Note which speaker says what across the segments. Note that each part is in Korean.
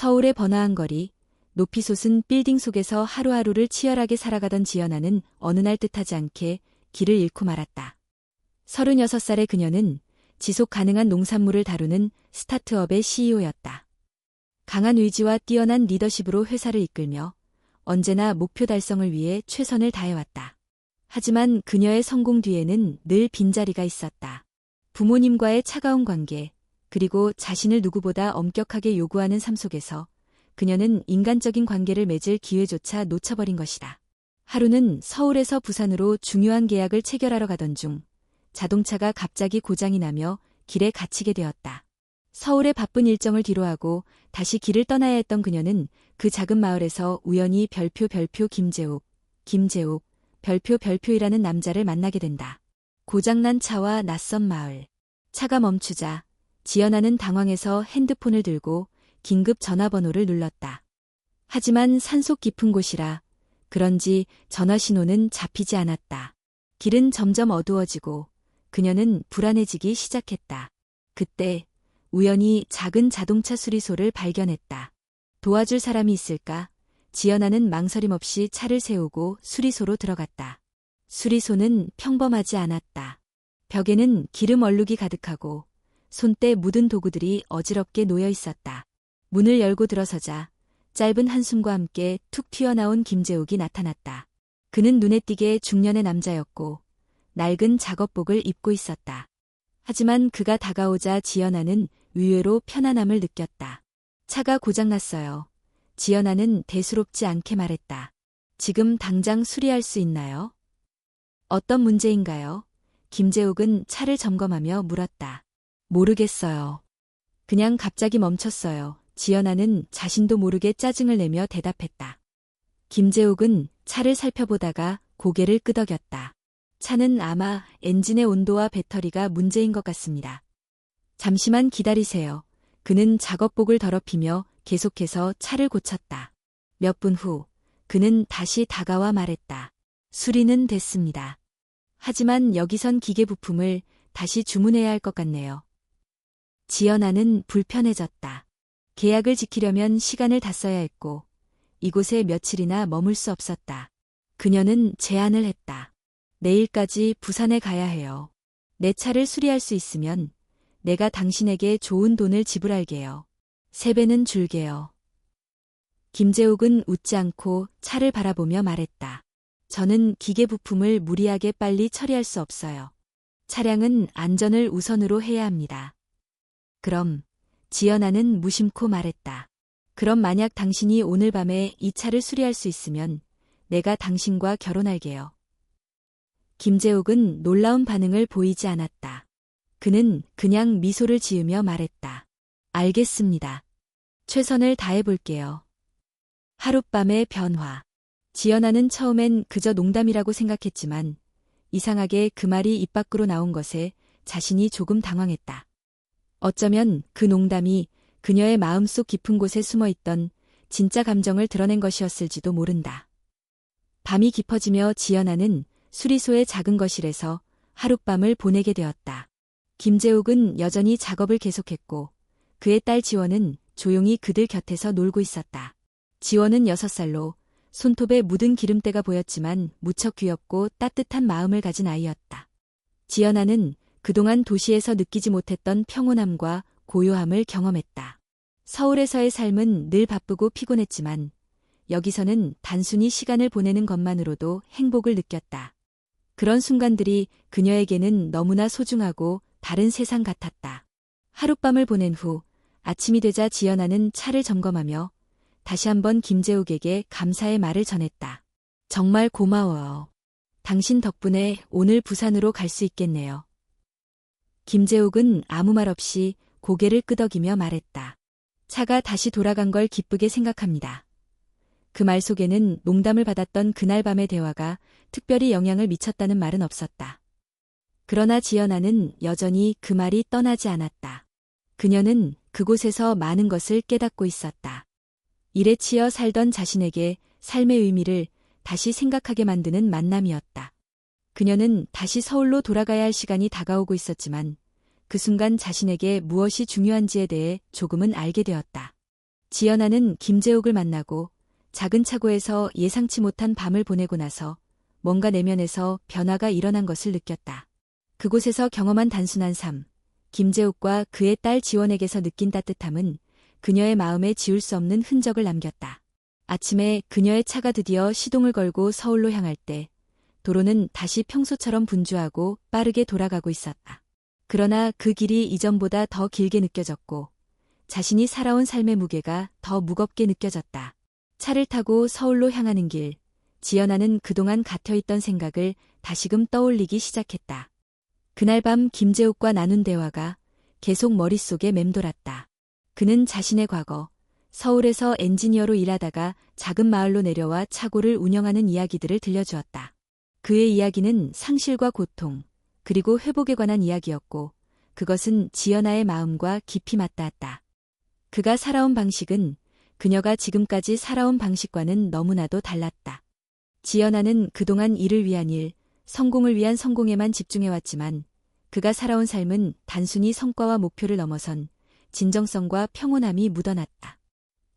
Speaker 1: 서울의 번화한 거리, 높이 솟은 빌딩 속에서 하루하루를 치열하게 살아가던 지연아는 어느 날 뜻하지 않게 길을 잃고 말았다. 36살의 그녀는 지속 가능한 농산물을 다루는 스타트업의 CEO였다. 강한 의지와 뛰어난 리더십으로 회사를 이끌며 언제나 목표 달성을 위해 최선을 다해왔다. 하지만 그녀의 성공 뒤에는 늘 빈자리가 있었다. 부모님과의 차가운 관계, 그리고 자신을 누구보다 엄격하게 요구하는 삶 속에서 그녀는 인간적인 관계를 맺을 기회조차 놓쳐버린 것이다. 하루는 서울에서 부산으로 중요한 계약을 체결하러 가던 중 자동차가 갑자기 고장이 나며 길에 갇히게 되었다. 서울의 바쁜 일정을 뒤로하고 다시 길을 떠나야 했던 그녀는 그 작은 마을에서 우연히 별표 별표 김재욱, 김재욱, 별표 별표이라는 남자를 만나게 된다. 고장난 차와 낯선 마을. 차가 멈추자 지연아는 당황해서 핸드폰을 들고 긴급 전화번호를 눌렀다. 하지만 산속 깊은 곳이라 그런지 전화 신호는 잡히지 않았다. 길은 점점 어두워지고 그녀는 불안해지기 시작했다. 그때 우연히 작은 자동차 수리소를 발견했다. 도와줄 사람이 있을까? 지연아는 망설임 없이 차를 세우고 수리소로 들어갔다. 수리소는 평범하지 않았다. 벽에는 기름 얼룩이 가득하고 손때 묻은 도구들이 어지럽게 놓여 있었다. 문을 열고 들어서자 짧은 한숨과 함께 툭 튀어나온 김재욱이 나타났다. 그는 눈에 띄게 중년의 남자였고 낡은 작업복을 입고 있었다. 하지만 그가 다가오자 지연아는 의외로 편안함을 느꼈다. 차가 고장났어요. 지연아는 대수롭지 않게 말했다. 지금 당장 수리할 수 있나요? 어떤 문제인가요? 김재욱은 차를 점검하며 물었다. 모르겠어요. 그냥 갑자기 멈췄어요. 지연아는 자신도 모르게 짜증을 내며 대답했다. 김재욱은 차를 살펴보다가 고개를 끄덕였다. 차는 아마 엔진의 온도와 배터리가 문제인 것 같습니다. 잠시만 기다리세요. 그는 작업복을 더럽히며 계속해서 차를 고쳤다. 몇 분 후, 그는 다시 다가와 말했다. 수리는 됐습니다. 하지만 여기선 기계 부품을 다시 주문해야 할 것 같네요. 지연아는 불편해졌다. 계약을 지키려면 시간을 다 써야 했고, 이곳에 며칠이나 머물 수 없었다. 그녀는 제안을 했다. 내일까지 부산에 가야 해요. 내 차를 수리할 수 있으면 내가 당신에게 좋은 돈을 지불할게요. 세 배는 줄게요. 김재욱은 웃지 않고 차를 바라보며 말했다. 저는 기계 부품을 무리하게 빨리 처리할 수 없어요. 차량은 안전을 우선으로 해야 합니다. 그럼 지연아는 무심코 말했다. 그럼 만약 당신이 오늘 밤에 이 차를 수리할 수 있으면 내가 당신과 결혼할게요. 김재욱은 놀라운 반응을 보이지 않았다. 그는 그냥 미소를 지으며 말했다. 알겠습니다. 최선을 다해볼게요. 하룻밤의 변화. 지연아는 처음엔 그저 농담이라고 생각했지만 이상하게 그 말이 입 밖으로 나온 것에 자신이 조금 당황했다. 어쩌면 그 농담이 그녀의 마음속 깊은 곳에 숨어 있던 진짜 감정을 드러낸 것이었을지도 모른다. 밤이 깊어지며 지연아는 수리소의 작은 거실에서 하룻밤을 보내게 되었다. 김재욱은 여전히 작업을 계속했고 그의 딸 지원은 조용히 그들 곁에서 놀고 있었다. 지원은 6살로 손톱에 묻은 기름때가 보였지만 무척 귀엽고 따뜻한 마음을 가진 아이였다. 지연아는 그동안 도시에서 느끼지 못했던 평온함과 고요함을 경험했다. 서울에서의 삶은 늘 바쁘고 피곤했지만 여기서는 단순히 시간을 보내는 것만으로도 행복을 느꼈다. 그런 순간들이 그녀에게는 너무나 소중하고 다른 세상 같았다. 하룻밤을 보낸 후 아침이 되자 지연아는 차를 점검하며 다시 한번 김재욱에게 감사의 말을 전했다. 정말 고마워요. 당신 덕분에 오늘 부산으로 갈 수 있겠네요. 김재욱은 아무 말 없이 고개를 끄덕이며 말했다. 차가 다시 돌아간 걸 기쁘게 생각합니다. 그 말 속에는 농담을 받았던 그날 밤의 대화가 특별히 영향을 미쳤다는 말은 없었다. 그러나 지연아는 여전히 그 말이 떠나지 않았다. 그녀는 그곳에서 많은 것을 깨닫고 있었다. 일에 치여 살던 자신에게 삶의 의미를 다시 생각하게 만드는 만남이었다. 그녀는 다시 서울로 돌아가야 할 시간이 다가오고 있었지만 그 순간 자신에게 무엇이 중요한지에 대해 조금은 알게 되었다. 지연아는 김재욱을 만나고 작은 차고에서 예상치 못한 밤을 보내고 나서 뭔가 내면에서 변화가 일어난 것을 느꼈다. 그곳에서 경험한 단순한 삶, 김재욱과 그의 딸 지원에게서 느낀 따뜻함은 그녀의 마음에 지울 수 없는 흔적을 남겼다. 아침에 그녀의 차가 드디어 시동을 걸고 서울로 향할 때 도로는 다시 평소처럼 분주하고 빠르게 돌아가고 있었다. 그러나 그 길이 이전보다 더 길게 느껴졌고 자신이 살아온 삶의 무게가 더 무겁게 느껴졌다. 차를 타고 서울로 향하는 길, 지연아는 그동안 갇혀있던 생각을 다시금 떠올리기 시작했다. 그날 밤 김재욱과 나눈 대화가 계속 머릿속에 맴돌았다. 그는 자신의 과거, 서울에서 엔지니어로 일하다가 작은 마을로 내려와 차고를 운영하는 이야기들을 들려주었다. 그의 이야기는 상실과 고통, 그리고 회복에 관한 이야기였고, 그것은 지연아의 마음과 깊이 맞닿았다. 그가 살아온 방식은 그녀가 지금까지 살아온 방식과는 너무나도 달랐다. 지연아는 그동안 일을 위한 일, 성공을 위한 성공에만 집중해왔지만 그가 살아온 삶은 단순히 성과와 목표를 넘어선 진정성과 평온함이 묻어났다.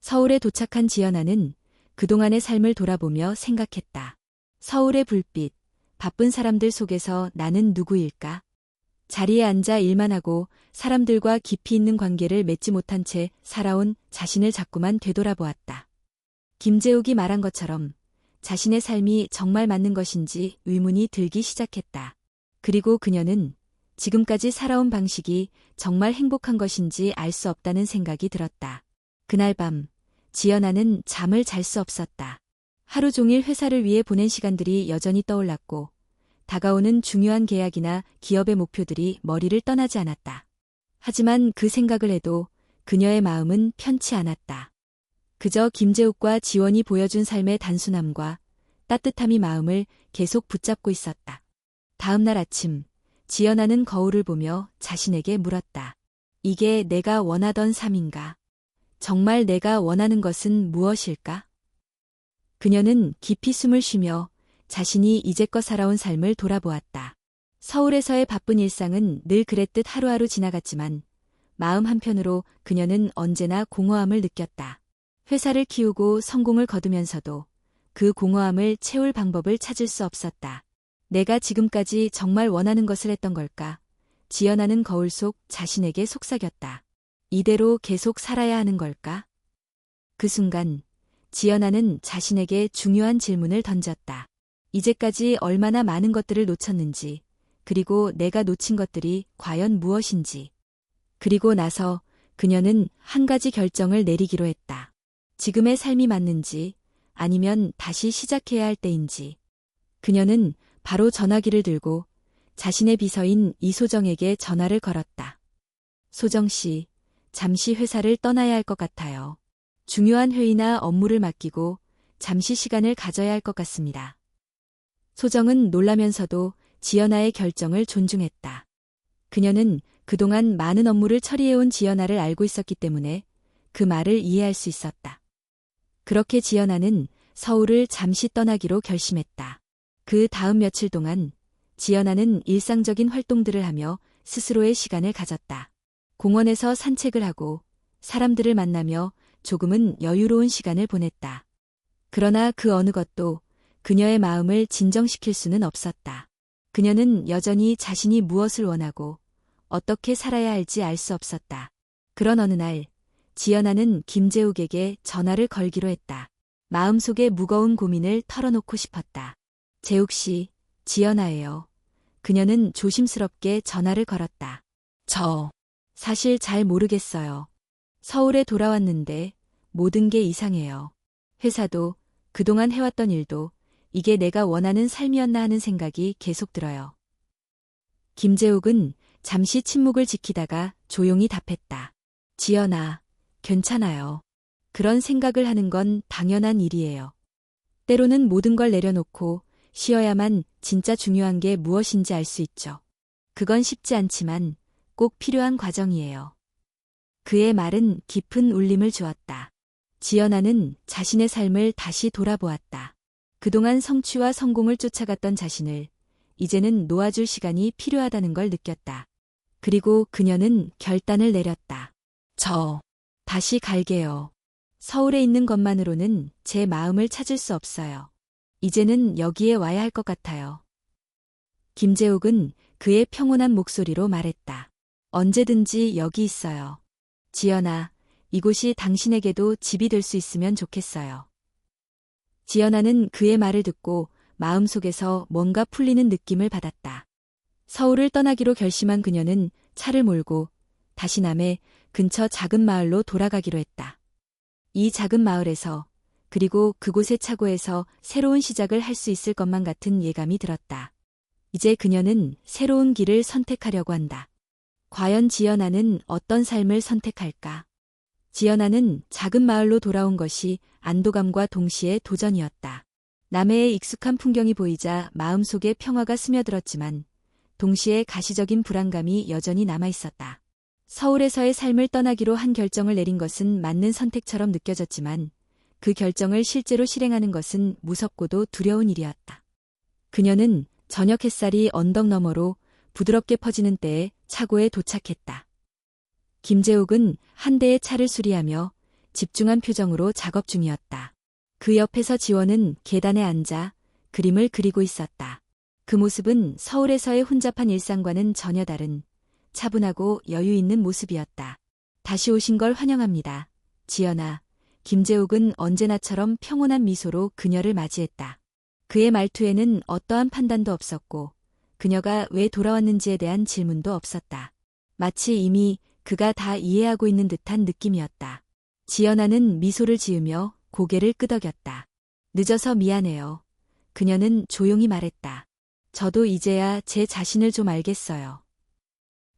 Speaker 1: 서울에 도착한 지연아는 그동안의 삶을 돌아보며 생각했다. 서울의 불빛, 바쁜 사람들 속에서 나는 누구일까? 자리에 앉아 일만 하고 사람들과 깊이 있는 관계를 맺지 못한 채 살아온 자신을 자꾸만 되돌아보았다. 김재욱이 말한 것처럼 자신의 삶이 정말 맞는 것인지 의문이 들기 시작했다. 그리고 그녀는 지금까지 살아온 방식이 정말 행복한 것인지 알 수 없다는 생각이 들었다. 그날 밤, 지연아는 잠을 잘 수 없었다. 하루 종일 회사를 위해 보낸 시간들이 여전히 떠올랐고, 다가오는 중요한 계약이나 기업의 목표들이 머리를 떠나지 않았다. 하지만 그 생각을 해도 그녀의 마음은 편치 않았다. 그저 김재욱과 지원이 보여준 삶의 단순함과 따뜻함이 마음을 계속 붙잡고 있었다. 다음 날 아침, 지연아는 거울을 보며 자신에게 물었다. 이게 내가 원하던 삶인가? 정말 내가 원하는 것은 무엇일까? 그녀는 깊이 숨을 쉬며 자신이 이제껏 살아온 삶을 돌아보았다. 서울에서의 바쁜 일상은 늘 그랬듯 하루하루 지나갔지만 마음 한편으로 그녀는 언제나 공허함을 느꼈다. 회사를 키우고 성공을 거두면서도 그 공허함을 채울 방법을 찾을 수 없었다. 내가 지금까지 정말 원하는 것을 했던 걸까? 지연하는 거울 속 자신에게 속삭였다. 이대로 계속 살아야 하는 걸까? 그 순간 지연아는 자신에게 중요한 질문을 던졌다. 이제까지 얼마나 많은 것들을 놓쳤는지, 그리고 내가 놓친 것들이 과연 무엇인지. 그리고 나서 그녀는 한 가지 결정을 내리기로 했다. 지금의 삶이 맞는지, 아니면 다시 시작해야 할 때인지. 그녀는 바로 전화기를 들고 자신의 비서인 이소정에게 전화를 걸었다. 소정 씨, 잠시 회사를 떠나야 할 것 같아요. 중요한 회의나 업무를 맡기고 잠시 시간을 가져야 할 것 같습니다. 소정은 놀라면서도 지연아의 결정을 존중했다. 그녀는 그동안 많은 업무를 처리해온 지연아를 알고 있었기 때문에 그 말을 이해할 수 있었다. 그렇게 지연아는 서울을 잠시 떠나기로 결심했다. 그 다음 며칠 동안 지연아는 일상적인 활동들을 하며 스스로의 시간을 가졌다. 공원에서 산책을 하고 사람들을 만나며 조금은 여유로운 시간을 보냈다. 그러나 그 어느 것도 그녀의 마음을 진정시킬 수는 없었다. 그녀는 여전히 자신이 무엇을 원하고 어떻게 살아야 할지 알 수 없었다. 그런 어느 날, 지연아는 김재욱에게 전화를 걸기로 했다. 마음속의 무거운 고민을 털어놓고 싶었다. 재욱 씨, 지연아예요. 그녀는 조심스럽게 전화를 걸었다. 저, 사실 잘 모르겠어요. 서울에 돌아왔는데 모든 게 이상해요. 회사도 그동안 해왔던 일도 이게 내가 원하는 삶이었나 하는 생각이 계속 들어요. 김재욱은 잠시 침묵을 지키다가 조용히 답했다. 지연아, 괜찮아요. 그런 생각을 하는 건 당연한 일이에요. 때로는 모든 걸 내려놓고 쉬어야만 진짜 중요한 게 무엇인지 알 수 있죠. 그건 쉽지 않지만 꼭 필요한 과정이에요. 그의 말은 깊은 울림을 주었다. 지연아는 자신의 삶을 다시 돌아보았다. 그동안 성취와 성공을 쫓아갔던 자신을 이제는 놓아줄 시간이 필요하다는 걸 느꼈다. 그리고 그녀는 결단을 내렸다. 저, 다시 갈게요. 서울에 있는 것만으로는 제 마음을 찾을 수 없어요. 이제는 여기에 와야 할 것 같아요. 김재욱은 그의 평온한 목소리로 말했다. 언제든지 여기 있어요. 지연아, 이곳이 당신에게도 집이 될 수 있으면 좋겠어요. 지연아는 그의 말을 듣고 마음속에서 뭔가 풀리는 느낌을 받았다. 서울을 떠나기로 결심한 그녀는 차를 몰고 다시 남해 근처 작은 마을로 돌아가기로 했다. 이 작은 마을에서 그리고 그곳의 차고에서 새로운 시작을 할 수 있을 것만 같은 예감이 들었다. 이제 그녀는 새로운 길을 선택하려고 한다. 과연 지연아는 어떤 삶을 선택할까? 지연아는 작은 마을로 돌아온 것이 안도감과 동시에 도전이었다. 남해의 익숙한 풍경이 보이자 마음속에 평화가 스며들었지만 동시에 가시적인 불안감이 여전히 남아 있었다. 서울에서의 삶을 떠나기로 한 결정을 내린 것은 맞는 선택처럼 느껴졌지만 그 결정을 실제로 실행하는 것은 무섭고도 두려운 일이었다. 그녀는 저녁 햇살이 언덕 너머로 부드럽게 퍼지는 때에 차고에 도착했다. 김재욱은 한 대의 차를 수리하며 집중한 표정으로 작업 중이었다. 그 옆에서 지원은 계단에 앉아 그림을 그리고 있었다. 그 모습은 서울에서의 혼잡한 일상과는 전혀 다른 차분하고 여유 있는 모습이었다. 다시 오신 걸 환영합니다. 지연아, 김재욱은 언제나처럼 평온한 미소로 그녀를 맞이했다. 그의 말투에는 어떠한 판단도 없었고 그녀가 왜 돌아왔는지에 대한 질문도 없었다. 마치 이미 그가 다 이해하고 있는 듯한 느낌이었다. 지연아는 미소를 지으며 고개를 끄덕였다. 늦어서 미안해요. 그녀는 조용히 말했다. 저도 이제야 제 자신을 좀 알겠어요.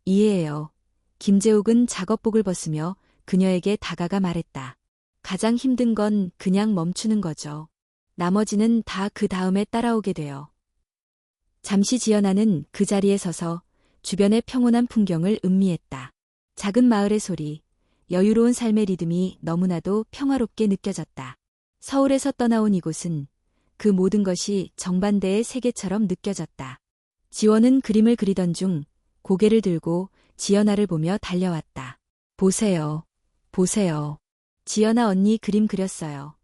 Speaker 1: 이해해요. 김재욱은 작업복을 벗으며 그녀에게 다가가 말했다. 가장 힘든 건 그냥 멈추는 거죠. 나머지는 다 그 다음에 따라오게 돼요. 잠시 지연아는 그 자리에 서서 주변의 평온한 풍경을 음미했다. 작은 마을의 소리, 여유로운 삶의 리듬이 너무나도 평화롭게 느껴졌다. 서울에서 떠나온 이곳은 그 모든 것이 정반대의 세계처럼 느껴졌다. 지원은 그림을 그리던 중 고개를 들고 지연아를 보며 달려왔다. 보세요. 보세요. 지연아 언니 그림 그렸어요.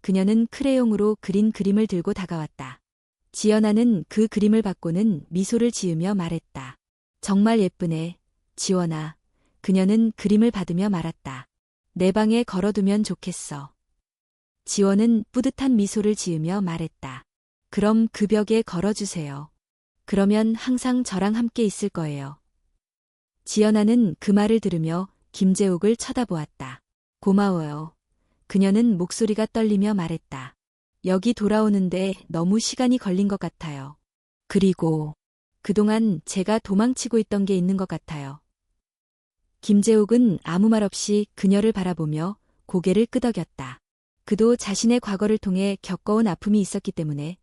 Speaker 1: 그녀는 크레용으로 그린 그림을 들고 다가왔다. 지연아는 그 그림을 받고는 미소를 지으며 말했다. 정말 예쁘네. 지원아. 그녀는 그림을 받으며 말았다. 내 방에 걸어두면 좋겠어. 지원은 뿌듯한 미소를 지으며 말했다. 그럼 그 벽에 걸어주세요. 그러면 항상 저랑 함께 있을 거예요. 지연아는 그 말을 들으며 김재욱을 쳐다보았다. 고마워요. 그녀는 목소리가 떨리며 말했다. 여기 돌아오는데 너무 시간이 걸린 것 같아요. 그리고 그동안 제가 도망치고 있던 게 있는 것 같아요. 김재욱은 아무 말 없이 그녀를 바라보며 고개를 끄덕였다. 그도 자신의 과거를 통해 겪어온 아픔이 있었기 때문에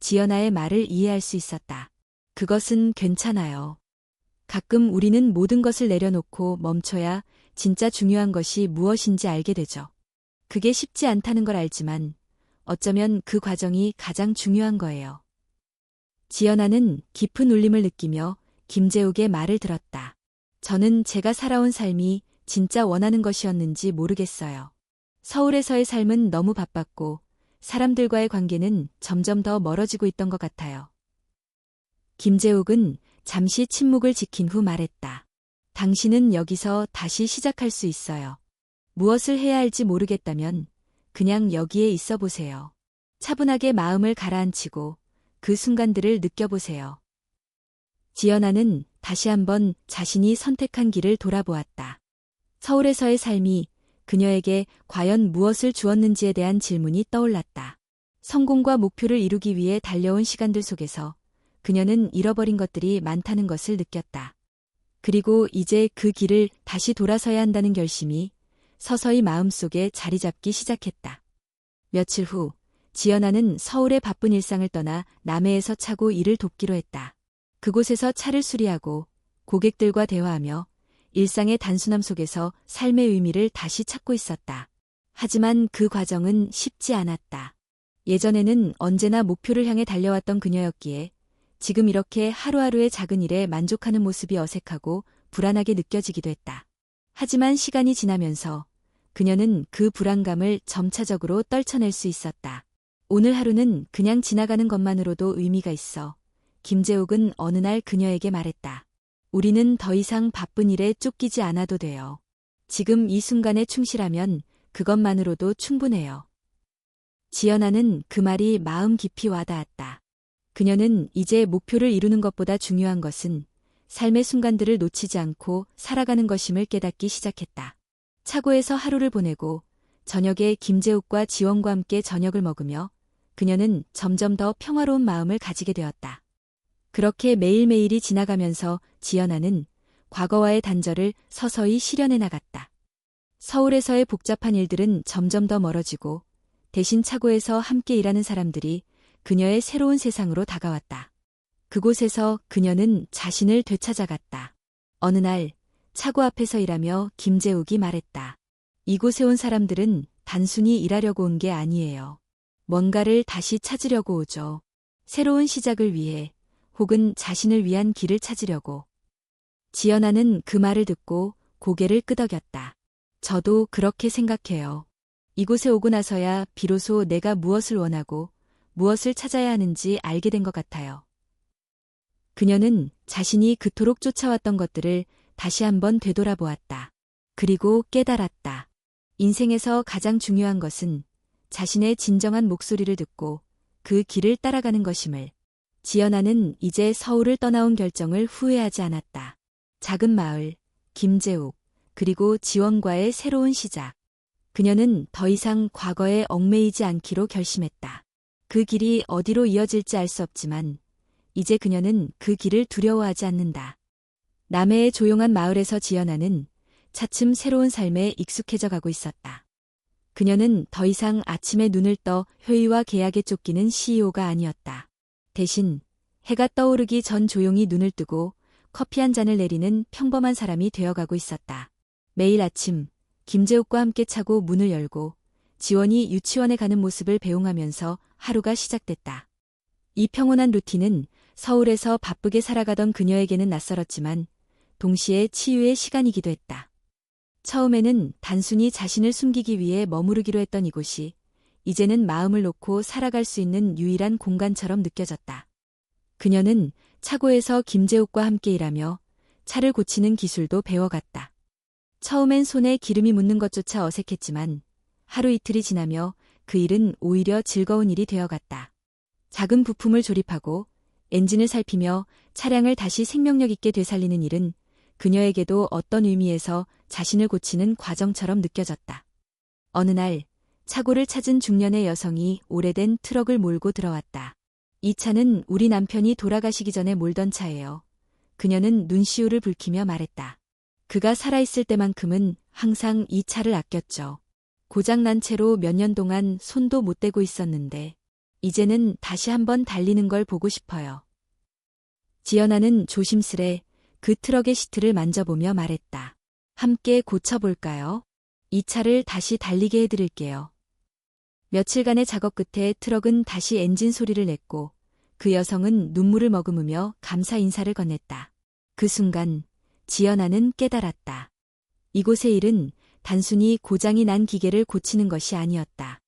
Speaker 1: 지연아의 말을 이해할 수 있었다. 그것은 괜찮아요. 가끔 우리는 모든 것을 내려놓고 멈춰야 진짜 중요한 것이 무엇인지 알게 되죠. 그게 쉽지 않다는 걸 알지만 어쩌면 그 과정이 가장 중요한 거예요. 지연아는 깊은 울림을 느끼며 김재욱의 말을 들었다. 저는 제가 살아온 삶이 진짜 원하는 것이었는지 모르겠어요. 서울에서의 삶은 너무 바빴고 사람들과의 관계는 점점 더 멀어지고 있던 것 같아요. 김재욱은 잠시 침묵을 지킨 후 말했다. 당신은 여기서 다시 시작할 수 있어요. 무엇을 해야 할지 모르겠다면 그냥 여기에 있어 보세요. 차분하게 마음을 가라앉히고 그 순간들을 느껴보세요. 지연아는 다시 한번 자신이 선택한 길을 돌아보았다. 서울에서의 삶이 그녀에게 과연 무엇을 주었는지에 대한 질문이 떠올랐다. 성공과 목표를 이루기 위해 달려온 시간들 속에서 그녀는 잃어버린 것들이 많다는 것을 느꼈다. 그리고 이제 그 길을 다시 돌아서야 한다는 결심이 서서히 마음속에 자리 잡기 시작했다. 며칠 후 지연아는 서울의 바쁜 일상을 떠나 남해에서 차고 일을 돕기로 했다. 그곳에서 차를 수리하고 고객들과 대화하며 일상의 단순함 속에서 삶의 의미를 다시 찾고 있었다. 하지만 그 과정은 쉽지 않았다. 예전에는 언제나 목표를 향해 달려왔던 그녀였기에 지금 이렇게 하루하루의 작은 일에 만족하는 모습이 어색하고 불안하게 느껴지기도 했다. 하지만 시간이 지나면서 그녀는 그 불안감을 점차적으로 떨쳐낼 수 있었다. 오늘 하루는 그냥 지나가는 것만으로도 의미가 있어. 김재욱은 어느 날 그녀에게 말했다. 우리는 더 이상 바쁜 일에 쫓기지 않아도 돼요. 지금 이 순간에 충실하면 그것만으로도 충분해요. 지연아는 그 말이 마음 깊이 와닿았다. 그녀는 이제 목표를 이루는 것보다 중요한 것은 삶의 순간들을 놓치지 않고 살아가는 것임을 깨닫기 시작했다. 차고에서 하루를 보내고 저녁에 김재욱과 지원과 함께 저녁을 먹으며 그녀는 점점 더 평화로운 마음을 가지게 되었다. 그렇게 매일매일이 지나가면서 지연아는 과거와의 단절을 서서히 실현해 나갔다. 서울에서의 복잡한 일들은 점점 더 멀어지고 대신 차고에서 함께 일하는 사람들이 그녀의 새로운 세상으로 다가왔다. 그곳에서 그녀는 자신을 되찾아갔다. 어느 날 차고 앞에서 일하며 김재욱이 말했다. 이곳에 온 사람들은 단순히 일하려고 온 게 아니에요. 뭔가를 다시 찾으려고 오죠. 새로운 시작을 위해 혹은 자신을 위한 길을 찾으려고. 지연아는 그 말을 듣고 고개를 끄덕였다. 저도 그렇게 생각해요. 이곳에 오고 나서야 비로소 내가 무엇을 원하고 무엇을 찾아야 하는지 알게 된 것 같아요. 그녀는 자신이 그토록 쫓아왔던 것들을 다시 한번 되돌아보았다. 그리고 깨달았다. 인생에서 가장 중요한 것은 자신의 진정한 목소리를 듣고 그 길을 따라가는 것임을. 지연아는 이제 서울을 떠나온 결정을 후회하지 않았다. 작은 마을, 김재욱, 그리고 지원과의 새로운 시작. 그녀는 더 이상 과거에 얽매이지 않기로 결심했다. 그 길이 어디로 이어질지 알 수 없지만 이제 그녀는 그 길을 두려워하지 않는다. 남해의 조용한 마을에서 지연아는 차츰 새로운 삶에 익숙해져 가고 있었다. 그녀는 더 이상 아침에 눈을 떠 회의와 계약에 쫓기는 CEO가 아니었다. 대신 해가 떠오르기 전 조용히 눈을 뜨고 커피 한 잔을 내리는 평범한 사람이 되어가고 있었다. 매일 아침 김재욱과 함께 차고 문을 열고 지원이 유치원에 가는 모습을 배웅하면서 하루가 시작됐다. 이 평온한 루틴은 서울에서 바쁘게 살아가던 그녀에게는 낯설었지만 동시에 치유의 시간이기도 했다. 처음에는 단순히 자신을 숨기기 위해 머무르기로 했던 이곳이 이제는 마음을 놓고 살아갈 수 있는 유일한 공간처럼 느껴졌다. 그녀는 차고에서 김재욱과 함께 일하며 차를 고치는 기술도 배워갔다. 처음엔 손에 기름이 묻는 것조차 어색했지만 하루 이틀이 지나며 그 일은 오히려 즐거운 일이 되어갔다. 작은 부품을 조립하고 엔진을 살피며 차량을 다시 생명력 있게 되살리는 일은 그녀에게도 어떤 의미에서 자신을 고치는 과정처럼 느껴졌다. 어느 날 차고를 찾은 중년의 여성이 오래된 트럭을 몰고 들어왔다. 이 차는 우리 남편이 돌아가시기 전에 몰던 차예요. 그녀는 눈시울을 붉히며 말했다. 그가 살아있을 때만큼은 항상 이 차를 아꼈죠. 고장난 채로 몇 년 동안 손도 못 대고 있었는데 이제는 다시 한번 달리는 걸 보고 싶어요. 지연아는 조심스레 그 트럭의 시트를 만져보며 말했다. 함께 고쳐볼까요? 이 차를 다시 달리게 해드릴게요. 며칠간의 작업 끝에 트럭은 다시 엔진 소리를 냈고 그 여성은 눈물을 머금으며 감사 인사를 건넸다. 그 순간 지연아는 깨달았다. 이곳의 일은 단순히 고장이 난 기계를 고치는 것이 아니었다.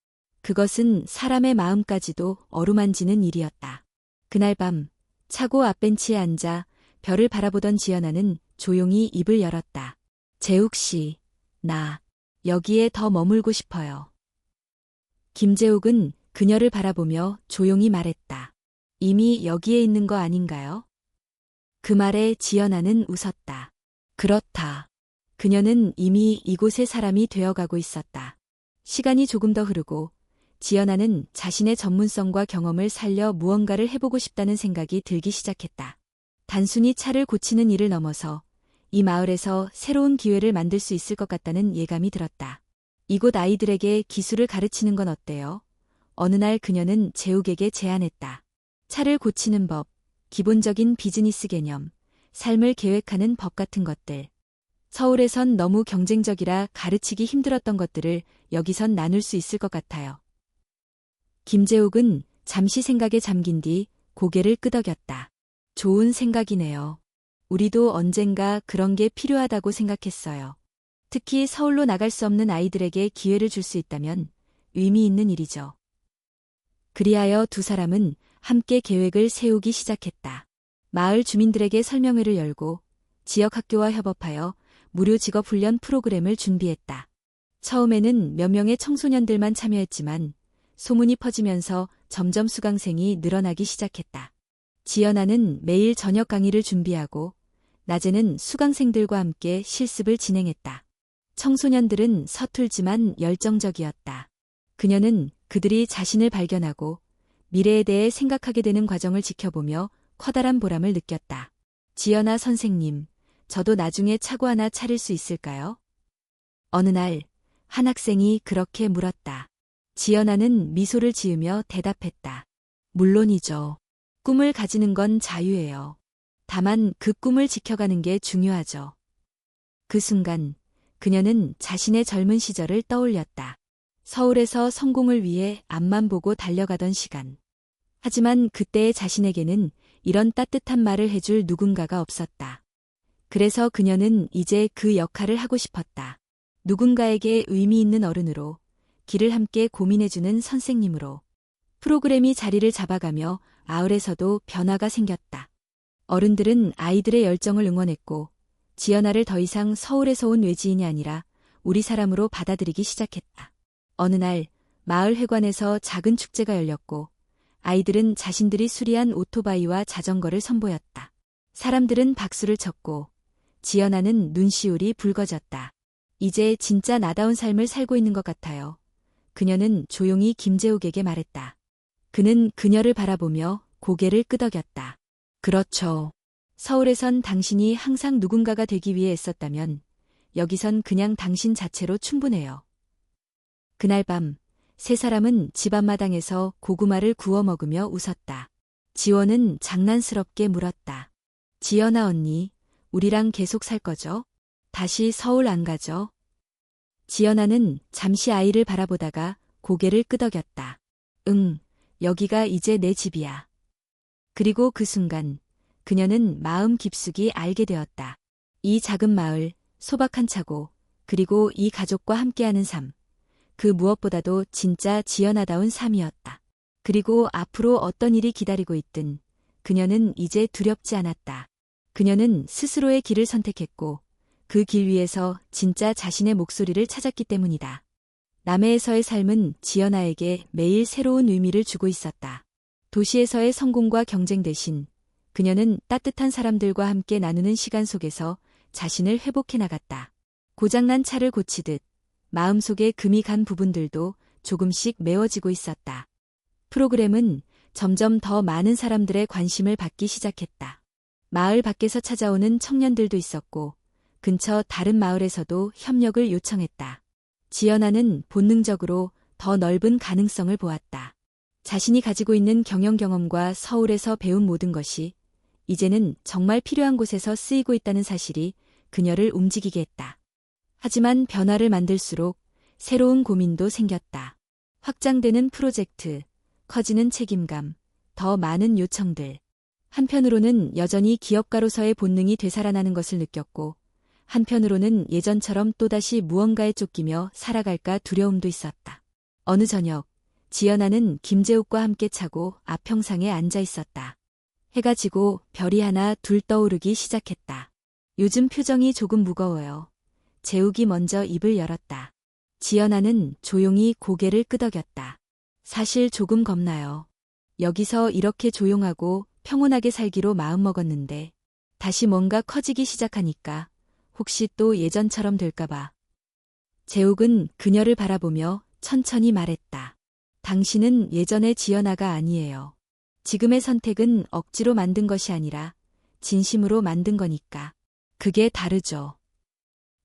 Speaker 1: 그것은 사람의 마음까지도 어루만지는 일이었다. 그날 밤 차고 앞벤치에 앉아 별을 바라보던 지연아는 조용히 입을 열었다. 재욱 씨, 나 여기에 더 머물고 싶어요. 김재욱은 그녀를 바라보며 조용히 말했다. 이미 여기에 있는 거 아닌가요? 그 말에 지연아는 웃었다. 그렇다. 그녀는 이미 이곳의 사람이 되어가고 있었다. 시간이 조금 더 흐르고 지연아는 자신의 전문성과 경험을 살려 무언가를 해보고 싶다는 생각이 들기 시작했다. 단순히 차를 고치는 일을 넘어서 이 마을에서 새로운 기회를 만들 수 있을 것 같다는 예감이 들었다. 이곳 아이들에게 기술을 가르치는 건 어때요? 어느 날 그녀는 재욱에게 제안했다. 차를 고치는 법, 기본적인 비즈니스 개념, 삶을 계획하는 법 같은 것들. 서울에선 너무 경쟁적이라 가르치기 힘들었던 것들을 여기선 나눌 수 있을 것 같아요. 김재욱은 잠시 생각에 잠긴 뒤 고개를 끄덕였다. 좋은 생각이네요. 우리도 언젠가 그런 게 필요하다고 생각했어요. 특히 서울로 나갈 수 없는 아이들에게 기회를 줄 수 있다면 의미 있는 일이죠. 그리하여 두 사람은 함께 계획을 세우기 시작했다. 마을 주민들에게 설명회를 열고 지역 학교와 협업하여 무료 직업 훈련 프로그램을 준비했다. 처음에는 몇 명의 청소년들만 참여했지만 소문이 퍼지면서 점점 수강생이 늘어나기 시작했다. 지연아는 매일 저녁 강의를 준비하고 낮에는 수강생들과 함께 실습을 진행했다. 청소년들은 서툴지만 열정적이었다. 그녀는 그들이 자신을 발견하고 미래에 대해 생각하게 되는 과정을 지켜보며 커다란 보람을 느꼈다. 지연아 선생님, 저도 나중에 차고 하나 차릴 수 있을까요? 어느 날, 한 학생이 그렇게 물었다. 지연아는 미소를 지으며 대답했다. 물론이죠. 꿈을 가지는 건 자유예요. 다만 그 꿈을 지켜가는 게 중요하죠. 그 순간, 그녀는 자신의 젊은 시절을 떠올렸다. 서울에서 성공을 위해 앞만 보고 달려가던 시간. 하지만 그때의 자신에게는 이런 따뜻한 말을 해줄 누군가가 없었다. 그래서 그녀는 이제 그 역할을 하고 싶었다. 누군가에게 의미 있는 어른으로, 길을 함께 고민해주는 선생님으로. 프로그램이 자리를 잡아가며 아울에서도 변화가 생겼다. 어른들은 아이들의 열정을 응원했고, 지연아를 더 이상 서울에서 온 외지인이 아니라 우리 사람으로 받아들이기 시작했다. 어느 날, 마을 회관에서 작은 축제가 열렸고, 아이들은 자신들이 수리한 오토바이와 자전거를 선보였다. 사람들은 박수를 쳤고, 지연아는 눈시울이 붉어졌다. 이제 진짜 나다운 삶을 살고 있는 것 같아요. 그녀는 조용히 김재욱에게 말했다. 그는 그녀를 바라보며 고개를 끄덕였다. 그렇죠. 서울에선 당신이 항상 누군가가 되기 위해 애썼다면 여기선 그냥 당신 자체로 충분해요. 그날 밤, 세 사람은 집 앞마당에서 고구마를 구워 먹으며 웃었다. 지원은 장난스럽게 물었다. 지연아 언니, 우리랑 계속 살 거죠? 다시 서울 안 가죠? 지연아는 잠시 아이를 바라보다가 고개를 끄덕였다. 응, 여기가 이제 내 집이야. 그리고 그 순간 그녀는 마음 깊숙이 알게 되었다. 이 작은 마을, 소박한 차고, 그리고 이 가족과 함께하는 삶. 그 무엇보다도 진짜 지연하다운 삶이었다. 그리고 앞으로 어떤 일이 기다리고 있든 그녀는 이제 두렵지 않았다. 그녀는 스스로의 길을 선택했고 그 길 위에서 진짜 자신의 목소리를 찾았기 때문이다. 남해에서의 삶은 지연아에게 매일 새로운 의미를 주고 있었다. 도시에서의 성공과 경쟁 대신 그녀는 따뜻한 사람들과 함께 나누는 시간 속에서 자신을 회복해 나갔다. 고장난 차를 고치듯 마음속에 금이 간 부분들도 조금씩 메워지고 있었다. 프로그램은 점점 더 많은 사람들의 관심을 받기 시작했다. 마을 밖에서 찾아오는 청년들도 있었고, 근처 다른 마을에서도 협력을 요청했다. 지연아는 본능적으로 더 넓은 가능성을 보았다. 자신이 가지고 있는 경영 경험과 서울에서 배운 모든 것이 이제는 정말 필요한 곳에서 쓰이고 있다는 사실이 그녀를 움직이게 했다. 하지만 변화를 만들수록 새로운 고민도 생겼다. 확장되는 프로젝트, 커지는 책임감, 더 많은 요청들. 한편으로는 여전히 기업가로서의 본능이 되살아나는 것을 느꼈고, 한편으로는 예전처럼 또다시 무언가에 쫓기며 살아갈까 두려움도 있었다. 어느 저녁, 지연아는 김재욱과 함께 차고 앞평상에 앉아 있었다. 해가 지고 별이 하나 둘 떠오르기 시작했다. 요즘 표정이 조금 무거워요. 재욱이 먼저 입을 열었다. 지연아는 조용히 고개를 끄덕였다. 사실 조금 겁나요. 여기서 이렇게 조용하고 평온하게 살기로 마음먹었는데 다시 뭔가 커지기 시작하니까 혹시 또 예전처럼 될까봐. 재욱은 그녀를 바라보며 천천히 말했다. 당신은 예전의 지연아가 아니에요. 지금의 선택은 억지로 만든 것이 아니라 진심으로 만든 거니까. 그게 다르죠.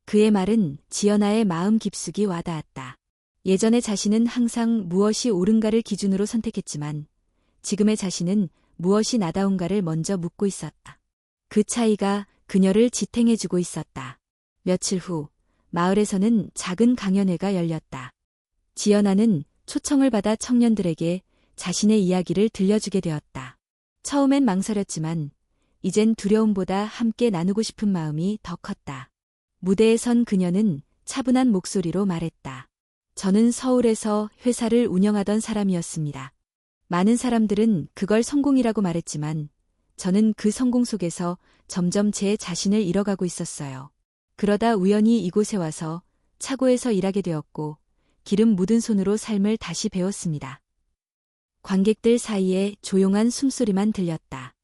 Speaker 1: 그의 말은 지연아의 마음 깊숙이 와닿았다. 예전의 자신은 항상 무엇이 옳은가를 기준으로 선택했지만 지금의 자신은 무엇이 나다운가를 먼저 묻고 있었다. 그 차이가 그녀를 지탱해주고 있었다. 며칠 후 마을에서는 작은 강연회가 열렸다. 지연아는 초청을 받아 청년들에게 자신의 이야기를 들려주게 되었다. 처음엔 망설였지만 이젠 두려움보다 함께 나누고 싶은 마음이 더 컸다. 무대에 선 그녀는 차분한 목소리로 말했다. 저는 서울에서 회사를 운영하던 사람이었습니다. 많은 사람들은 그걸 성공이라고 말했지만 저는 그 성공 속에서 점점 제 자신을 잃어가고 있었어요. 그러다 우연히 이곳에 와서 차고에서 일하게 되었고 기름 묻은 손으로 삶을 다시 배웠습니다. 관객들 사이에 조용한 숨소리만 들렸다.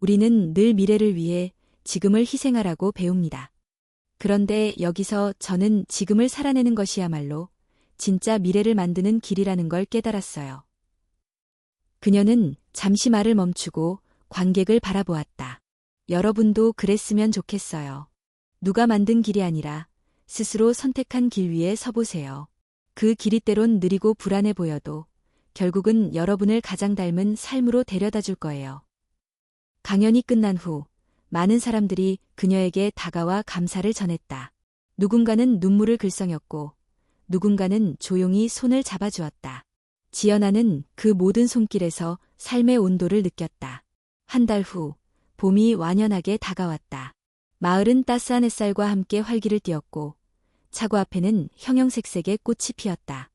Speaker 1: 우리는 늘 미래를 위해 지금을 희생하라고 배웁니다. 그런데 여기서 저는 지금을 살아내는 것이야말로 진짜 미래를 만드는 길이라는 걸 깨달았어요. 그녀는 잠시 말을 멈추고 관객을 바라보았다. 여러분도 그랬으면 좋겠어요. 누가 만든 길이 아니라 스스로 선택한 길 위에 서보세요. 그 길이 때론 느리고 불안해 보여도 결국은 여러분을 가장 닮은 삶으로 데려다 줄 거예요. 강연이 끝난 후 많은 사람들이 그녀에게 다가와 감사를 전했다. 누군가는 눈물을 글썽였고 누군가는 조용히 손을 잡아주었다. 지연아는 그 모든 손길에서 삶의 온도를 느꼈다. 한 달 후 봄이 완연하게 다가왔다. 마을은 따스한 햇살과 함께 활기를 띠었고 차고 앞에는 형형색색의 꽃이 피었다.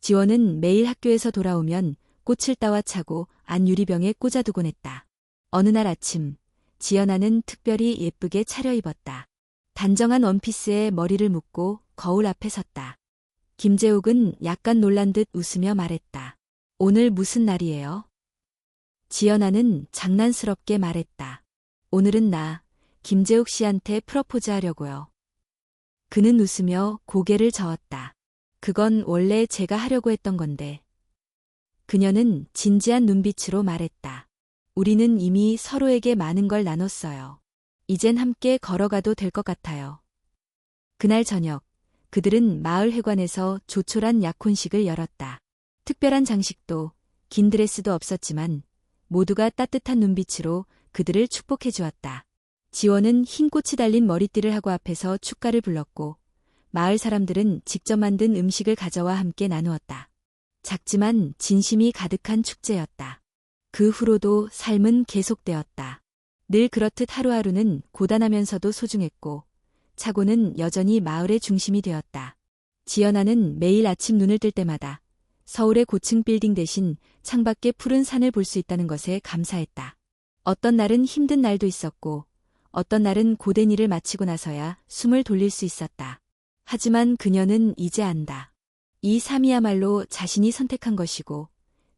Speaker 1: 지원은 매일 학교에서 돌아오면 꽃을 따와 차고 안 유리병에 꽂아두곤 했다. 어느 날 아침 지연아는 특별히 예쁘게 차려입었다. 단정한 원피스에 머리를 묶고 거울 앞에 섰다. 김재욱은 약간 놀란 듯 웃으며 말했다. 오늘 무슨 날이에요? 지연아는 장난스럽게 말했다. 오늘은 나, 김재욱 씨한테 프러포즈 하려고요. 그는 웃으며 고개를 저었다. 그건 원래 제가 하려고 했던 건데. 그녀는 진지한 눈빛으로 말했다. 우리는 이미 서로에게 많은 걸 나눴어요. 이젠 함께 걸어가도 될 것 같아요. 그날 저녁, 그들은 마을 회관에서 조촐한 약혼식을 열었다. 특별한 장식도, 긴 드레스도 없었지만 모두가 따뜻한 눈빛으로 그들을 축복해 주었다. 지원은 흰 꽃이 달린 머리띠를 하고 앞에서 축가를 불렀고 마을 사람들은 직접 만든 음식을 가져와 함께 나누었다. 작지만 진심이 가득한 축제였다. 그 후로도 삶은 계속되었다. 늘 그렇듯 하루하루는 고단하면서도 소중했고 차고는 여전히 마을의 중심이 되었다. 지연아는 매일 아침 눈을 뜰 때마다 서울의 고층 빌딩 대신 창밖의 푸른 산을 볼 수 있다는 것에 감사했다. 어떤 날은 힘든 날도 있었고 어떤 날은 고된 일을 마치고 나서야 숨을 돌릴 수 있었다. 하지만 그녀는 이제 안다. 이 삶이야말로 자신이 선택한 것이고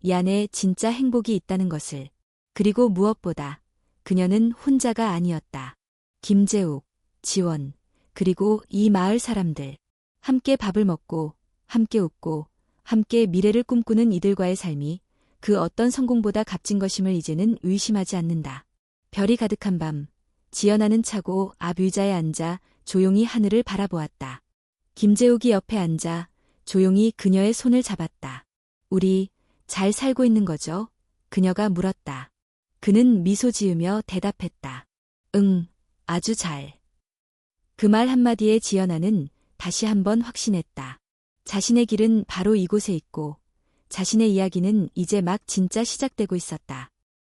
Speaker 1: 이 안에 진짜 행복이 있다는 것을. 그리고 무엇보다 그녀는 혼자가 아니었다. 김재욱, 지원, 그리고 이 마을 사람들. 함께 밥을 먹고, 함께 웃고, 함께 미래를 꿈꾸는 이들과의 삶이 그 어떤 성공보다 값진 것임을 이제는 의심하지 않는다. 별이 가득한 밤, 지연하는 차고 앞 의자에 앉아 조용히 하늘을 바라보았다. 김재욱이 옆에 앉아 조용히 그녀의 손을 잡았다. 우리 잘 살고 있는 거죠? 그녀가 물었다. 그는 미소 지으며 대답했다. 응, 아주 잘. 그 말 한마디에 지연아는 다시 한번 확신했다. 자신의 길은 바로 이곳에 있고 자신의 이야기는 이제 막 진짜 시작되고 있었다.